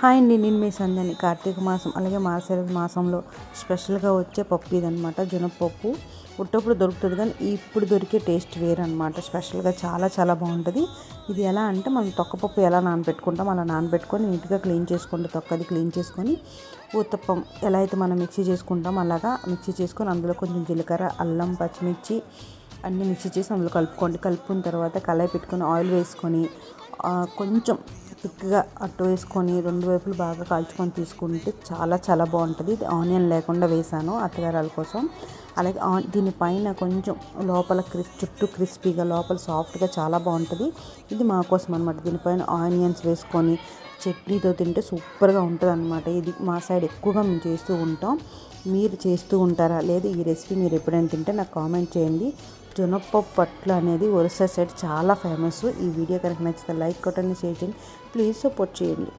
Hi అండి నేను మీ సందని కార్తీక మాసం అలాగే మార్గశిర మాసంలో స్పెషల్గా వచ్చే పప్పు ఇదనమాట జనపప్పు. ఉట్టప్పుడు దొరుకుతుంది కానీ ఇప్పుడు దొరికే టేస్ట్ వేరనమాట అనమాట స్పెషల్గా చాలా చాలా బాగుంటుంది. ఇది ఎలా అంటే మనం తొక్కపప్పు ఎలా నానబెట్టుకుంటాం అలా నానబెట్టుకొని నీట్గా క్లీన్ చేసుకుంటే తొక్కది క్లీన్ చేసుకొని ఊతప్పం ఎలా అయితే మనం మిక్సీ చేసుకుంటాం అలాగా మిక్సీ చేసుకొని అందులో కొంచెం జీలకర్ర అల్లం పచ్చిమిర్చి అన్నీ మిక్స్ చేసి అందులో కలుపుకోండి. కలుపుకున్న తర్వాత కళాయి పెట్టుకొని ఆయిల్ వేసుకొని కొంచెం థిక్గా అట్టు వేసుకొని రెండు వైపులు బాగా కాల్చుకొని తీసుకుంటే చాలా చాలా బాగుంటుంది. ఇది ఆనియన్ లేకుండా వేసాను అత్తగారాల కోసం. అలాగే దీనిపైన కొంచెం లోపల క్రిస్ చుట్టూ క్రిస్పీగా లోపల సాఫ్ట్గా చాలా బాగుంటుంది. ఇది మా కోసం అనమాట దీనిపైన ఆనియన్స్ వేసుకొని చట్నీతో తింటే సూపర్గా ఉంటుంది అనమాట ఇది మా సైడ్ ఎక్కువగా మేము చేస్తూ ఉంటాం. మీరు చేస్తూ ఉంటారా? లేదు ఈ రెసిపీ మీరు ఎప్పుడైనా తింటే నాకు కామెంట్ చేయండి. జొన్నపప్పు పట్లు అనేది ఒరిస్సా సైడ్ చాలా ఫేమస్. ఈ వీడియో కనుక నచ్చితే లైక్ కొట్టండి షేర్ చేయండి. ప్లీజ్ సపోర్ట్ చేయండి.